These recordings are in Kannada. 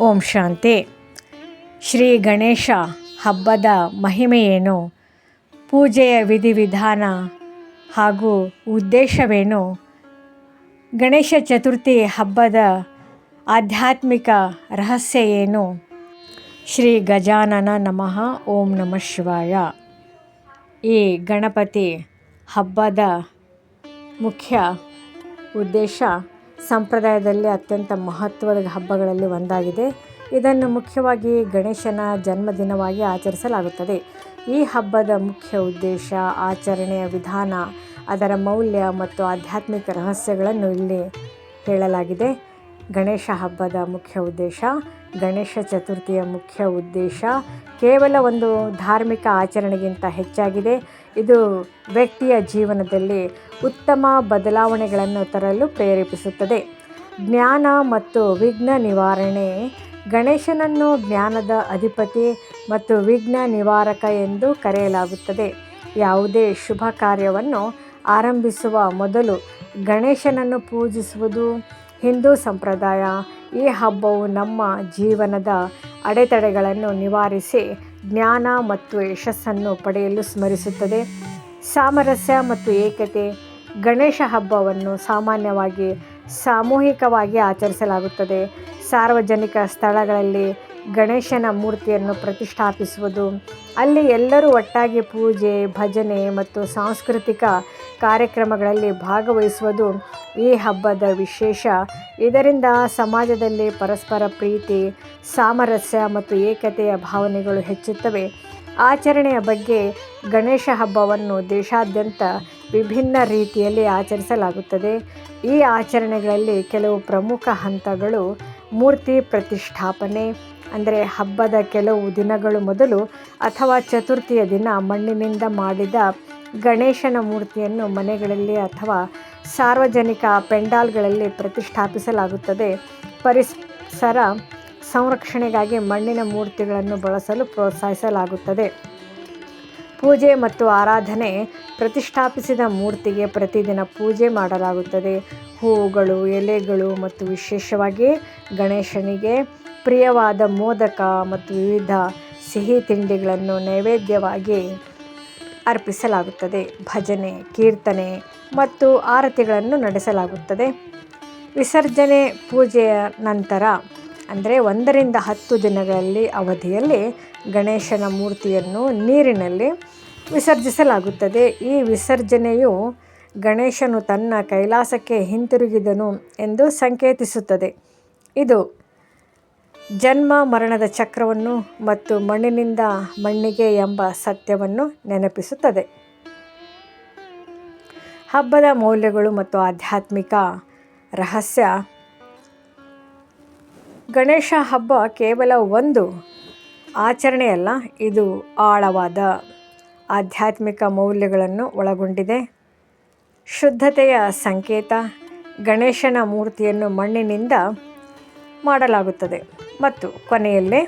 ಓಂ ಶಾಂತಿ. ಶ್ರೀ ಗಣೇಶ ಹಬ್ಬದ ಮಹಿಮೆಯೇನು? ಪೂಜೆಯ ವಿಧಿವಿಧಾನ ಹಾಗೂ ಉದ್ದೇಶವೇನು? ಗಣೇಶ ಚತುರ್ಥಿ ಹಬ್ಬದ ಆಧ್ಯಾತ್ಮಿಕ ರಹಸ್ಯ ಏನು? ಶ್ರೀ ಗಜಾನನ ನಮಃ, ಓಂ ನಮಃ ಶಿವಾಯ. ಈ ಗಣಪತಿ ಹಬ್ಬದ ಮುಖ್ಯ ಉದ್ದೇಶ ಸಂಪ್ರದಾಯದಲ್ಲಿ ಅತ್ಯಂತ ಮಹತ್ವದ ಹಬ್ಬಗಳಲ್ಲಿ ಒಂದಾಗಿದೆ. ಇದನ್ನು ಮುಖ್ಯವಾಗಿ ಗಣೇಶನ ಜನ್ಮದಿನವಾಗಿ ಆಚರಿಸಲಾಗುತ್ತದೆ. ಈ ಹಬ್ಬದ ಮುಖ್ಯ ಉದ್ದೇಶ, ಆಚರಣೆಯ ವಿಧಾನ, ಅದರ ಮೌಲ್ಯ ಮತ್ತು ಆಧ್ಯಾತ್ಮಿಕ ರಹಸ್ಯಗಳನ್ನು ಇಲ್ಲಿ ಹೇಳಲಾಗಿದೆ. ಗಣೇಶ ಹಬ್ಬದ ಮುಖ್ಯ ಉದ್ದೇಶ, ಗಣೇಶ ಚತುರ್ಥಿಯ ಮುಖ್ಯ ಉದ್ದೇಶ ಕೇವಲ ಒಂದು ಧಾರ್ಮಿಕ ಆಚರಣೆಗಿಂತ ಹೆಚ್ಚಾಗಿದೆ. ಇದು ವ್ಯಕ್ತಿಯ ಜೀವನದಲ್ಲಿ ಉತ್ತಮ ಬದಲಾವಣೆಗಳನ್ನು ತರಲು ಪ್ರೇರೇಪಿಸುತ್ತದೆ. ಜ್ಞಾನ ಮತ್ತು ವಿಘ್ನ ನಿವಾರಣೆ ಗಣೇಶನನ್ನು ಜ್ಞಾನದ ಅಧಿಪತಿ ಮತ್ತು ವಿಘ್ನ ನಿವಾರಕ ಎಂದು ಕರೆಯಲಾಗುತ್ತದೆ. ಯಾವುದೇ ಶುಭ ಕಾರ್ಯವನ್ನು ಆರಂಭಿಸುವ ಮೊದಲು ಗಣೇಶನನ್ನು ಪೂಜಿಸುವುದು ಹಿಂದೂ ಸಂಪ್ರದಾಯ ಈ ಹಬ್ಬವು ನಮ್ಮ ಜೀವನದ ಅಡೆತಡೆಗಳನ್ನು ನಿವಾರಿಸಿ ಜ್ಞಾನ ಮತ್ತು ಯಶಸ್ಸನ್ನು ಪಡೆಯಲು ಸ್ಮರಿಸುತ್ತದೆ. ಸಾಮರಸ್ಯ ಮತ್ತು ಏಕತೆ ಗಣೇಶ ಹಬ್ಬವನ್ನು ಸಾಮಾನ್ಯವಾಗಿ ಸಾಮೂಹಿಕವಾಗಿ ಆಚರಿಸಲಾಗುತ್ತದೆ. ಸಾರ್ವಜನಿಕ ಸ್ಥಳಗಳಲ್ಲಿ ಗಣೇಶನ ಮೂರ್ತಿಯನ್ನು ಪ್ರತಿಷ್ಠಾಪಿಸುವುದು, ಅಲ್ಲಿ ಎಲ್ಲರೂ ಒಟ್ಟಾಗಿ ಪೂಜೆ, ಭಜನೆ ಮತ್ತು ಸಾಂಸ್ಕೃತಿಕ ಕಾರ್ಯಕ್ರಮಗಳಲ್ಲಿ ಭಾಗವಹಿಸುವುದು ಈ ಹಬ್ಬದ ವಿಶೇಷ. ಇದರಿಂದ ಸಮಾಜದಲ್ಲಿ ಪರಸ್ಪರ ಪ್ರೀತಿ, ಸಾಮರಸ್ಯ ಮತ್ತು ಏಕತೆಯ ಭಾವನೆಗಳು ಹೆಚ್ಚುತ್ತವೆ. ಆಚರಣೆಯ ಬಗ್ಗೆ ಗಣೇಶ ಹಬ್ಬವನ್ನು ದೇಶಾದ್ಯಂತ ವಿಭಿನ್ನ ರೀತಿಯಲ್ಲಿ ಆಚರಿಸಲಾಗುತ್ತದೆ. ಈ ಆಚರಣೆಗಳಲ್ಲಿ ಕೆಲವು ಪ್ರಮುಖ ಹಂತಗಳು ಮೂರ್ತಿ ಪ್ರತಿಷ್ಠಾಪನೆ, ಅಂದರೆ ಹಬ್ಬದ ಕೆಲವು ದಿನಗಳು ಮೊದಲು ಅಥವಾ ಚತುರ್ಥಿಯ ದಿನ ಮಣ್ಣಿನಿಂದ ಮಾಡಿದ ಗಣೇಶನ ಮೂರ್ತಿಯನ್ನು ಮನೆಗಳಲ್ಲಿ ಅಥವಾ ಸಾರ್ವಜನಿಕ ಪೆಂಡಾಲ್ಗಳಲ್ಲಿ ಪ್ರತಿಷ್ಠಾಪಿಸಲಾಗುತ್ತದೆ. ಪರಿಸರ ಸಂರಕ್ಷಣೆಗಾಗಿ ಮಣ್ಣಿನ ಮೂರ್ತಿಗಳನ್ನು ಬಳಸಲು ಪ್ರೋತ್ಸಾಹಿಸಲಾಗುತ್ತದೆ. ಪೂಜೆ ಮತ್ತು ಆರಾಧನೆ ಪ್ರತಿಷ್ಠಾಪಿಸಿದ ಮೂರ್ತಿಗೆ ಪ್ರತಿದಿನ ಪೂಜೆ ಮಾಡಲಾಗುತ್ತದೆ. ಹೂವುಗಳು, ಎಲೆಗಳು ಮತ್ತು ವಿಶೇಷವಾಗಿ ಗಣೇಶನಿಗೆ ಪ್ರಿಯವಾದ ಮೋದಕ ಮತ್ತು ವಿವಿಧ ಸಿಹಿ ತಿಂಡಿಗಳನ್ನು ನೈವೇದ್ಯವಾಗಿ ಅರ್ಪಿಸಲಾಗುತ್ತದೆ. ಭಜನೆ, ಕೀರ್ತನೆ ಮತ್ತು ಆರತಿಗಳನ್ನು ನಡೆಸಲಾಗುತ್ತದೆ. ವಿಸರ್ಜನೆ ಪೂಜೆಯ ನಂತರ, ಅಂದರೆ ಒಂದರಿಂದ ಹತ್ತು ದಿನಗಳಲ್ಲಿ ಅವಧಿಯಲ್ಲಿ ಗಣೇಶನ ಮೂರ್ತಿಯನ್ನು ನೀರಿನಲ್ಲಿ ವಿಸರ್ಜಿಸಲಾಗುತ್ತದೆ. ಈ ವಿಸರ್ಜನೆಯು ಗಣೇಶನು ತನ್ನ ಕೈಲಾಸಕ್ಕೆ ಹಿಂತಿರುಗಿದನು ಎಂದು ಸಂಕೇತಿಸುತ್ತದೆ. ಇದು ಜನ್ಮ ಮರಣದ ಚಕ್ರವನ್ನು ಮತ್ತು ಮಣ್ಣಿನಿಂದ ಮಣ್ಣಿಗೆ ಎಂಬ ಸತ್ಯವನ್ನು ನೆನಪಿಸುತ್ತದೆ. ಹಬ್ಬದ ಮೌಲ್ಯಗಳು ಮತ್ತು ಆಧ್ಯಾತ್ಮಿಕ ರಹಸ್ಯ. ಗಣೇಶ ಹಬ್ಬ ಕೇವಲ ಒಂದು ಆಚರಣೆಯಲ್ಲ, ಇದು ಆಳವಾದ ಆಧ್ಯಾತ್ಮಿಕ ಮೌಲ್ಯಗಳನ್ನು ಒಳಗೊಂಡಿದೆ. ಶುದ್ಧತೆಯ ಸಂಕೇತ ಗಣೇಶನ ಮೂರ್ತಿಯನ್ನು ಮಣ್ಣಿನಿಂದ ಮಾಡಲಾಗುತ್ತದೆ. ಮತ್ತು ಕೊನೆಯಲ್ಲಿ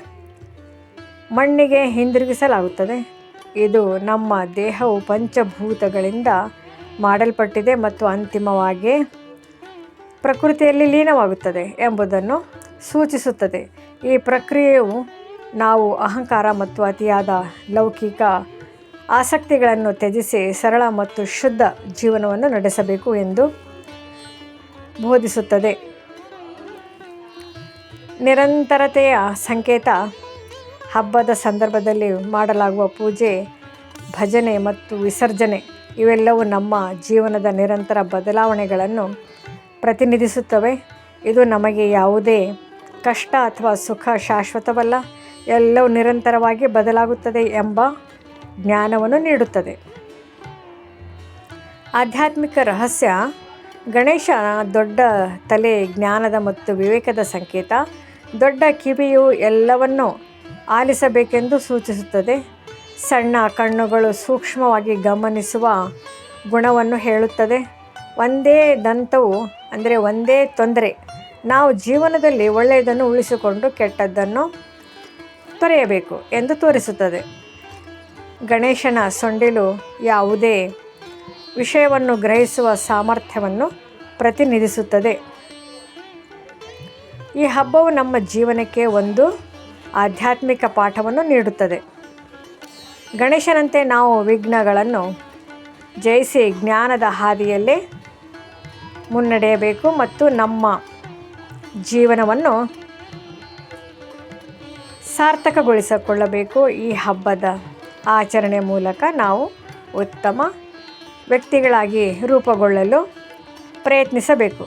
ಮಣ್ಣಿಗೆ ಹಿಂದಿರುಗಿಸಲಾಗುತ್ತದೆ. ಇದು ನಮ್ಮ ದೇಹವು ಪಂಚಭೂತಗಳಿಂದ ಮಾಡಲ್ಪಟ್ಟಿದೆ ಮತ್ತು ಅಂತಿಮವಾಗಿ ಪ್ರಕೃತಿಯಲ್ಲಿ ಲೀನವಾಗುತ್ತದೆ ಎಂಬುದನ್ನು ಸೂಚಿಸುತ್ತದೆ. ಈ ಪ್ರಕ್ರಿಯೆಯು ನಾವು ಅಹಂಕಾರ ಮತ್ತು ಅತಿಯಾದ ಲೌಕಿಕ ಆಸಕ್ತಿಗಳನ್ನು ತ್ಯಜಿಸಿ ಸರಳ ಮತ್ತು ಶುದ್ಧ ಜೀವನವನ್ನು ನಡೆಸಬೇಕು ಎಂದು ಬೋಧಿಸುತ್ತದೆ. ನಿರಂತರತೆಯ ಸಂಕೇತ ಹಬ್ಬದ ಸಂದರ್ಭದಲ್ಲಿ ಮಾಡಲಾಗುವ ಪೂಜೆ, ಭಜನೆ ಮತ್ತು ವಿಸರ್ಜನೆ ಇವೆಲ್ಲವೂ ನಮ್ಮ ಜೀವನದ ನಿರಂತರ ಬದಲಾವಣೆಗಳನ್ನು ಪ್ರತಿನಿಧಿಸುತ್ತವೆ. ಇದು ನಮಗೆ ಯಾವುದೇ ಕಷ್ಟ ಅಥವಾ ಸುಖ ಶಾಶ್ವತವಲ್ಲ, ಎಲ್ಲವೂ ನಿರಂತರವಾಗಿ ಬದಲಾಗುತ್ತದೆ ಎಂಬ ಜ್ಞಾನವನ್ನು ನೀಡುತ್ತದೆ. ಆಧ್ಯಾತ್ಮಿಕ ರಹಸ್ಯ ಗಣೇಶ ದೊಡ್ಡ ತಲೆ ಜ್ಞಾನದ ಮತ್ತು ವಿವೇಕದ ಸಂಕೇತ. ದೊಡ್ಡ ಕಿವಿಯು ಎಲ್ಲವನ್ನು ಆಲಿಸಬೇಕೆಂದು ಸೂಚಿಸುತ್ತದೆ. ಸಣ್ಣ ಕಣ್ಣುಗಳು ಸೂಕ್ಷ್ಮವಾಗಿ ಗಮನಿಸುವ ಗುಣವನ್ನು ಹೇಳುತ್ತದೆ. ಒಂದೇ ದಂತವು, ಅಂದರೆ ಒಂದೇ ತೊಂದರೆ. ನಾವು ಜೀವನದಲ್ಲಿ ಒಳ್ಳೆಯದನ್ನು ಉಳಿಸಿಕೊಂಡು ಕೆಟ್ಟದ್ದನ್ನು ತೊರೆಯಬೇಕು ಎಂದು ತೋರಿಸುತ್ತದೆ. ಗಣೇಶನ ಸೊಂಡಿಲು ಯಾವುದೇ ವಿಷಯವನ್ನು ಗ್ರಹಿಸುವ ಸಾಮರ್ಥ್ಯವನ್ನು ಪ್ರತಿನಿಧಿಸುತ್ತದೆ. ಈ ಹಬ್ಬವು ನಮ್ಮ ಜೀವನಕ್ಕೆ ಒಂದು ಆಧ್ಯಾತ್ಮಿಕ ಪಾಠವನ್ನು ನೀಡುತ್ತದೆ. ಗಣೇಶನಂತೆ ನಾವು ವಿಘ್ನಗಳನ್ನು ಜಯಿಸಿ ಜ್ಞಾನದ ಹಾದಿಯಲ್ಲೇ ಮುನ್ನಡೆಯಬೇಕು ಮತ್ತು ನಮ್ಮ ಜೀವನವನ್ನು ಸಾರ್ಥಕಗೊಳಿಸಿಕೊಳ್ಳಬೇಕು. ಈ ಹಬ್ಬದ ಆಚರಣೆ ಮೂಲಕ ನಾವು ಉತ್ತಮ ವ್ಯಕ್ತಿಗಳಾಗಿ ರೂಪುಗೊಳ್ಳಲು ಪ್ರಯತ್ನಿಸಬೇಕು.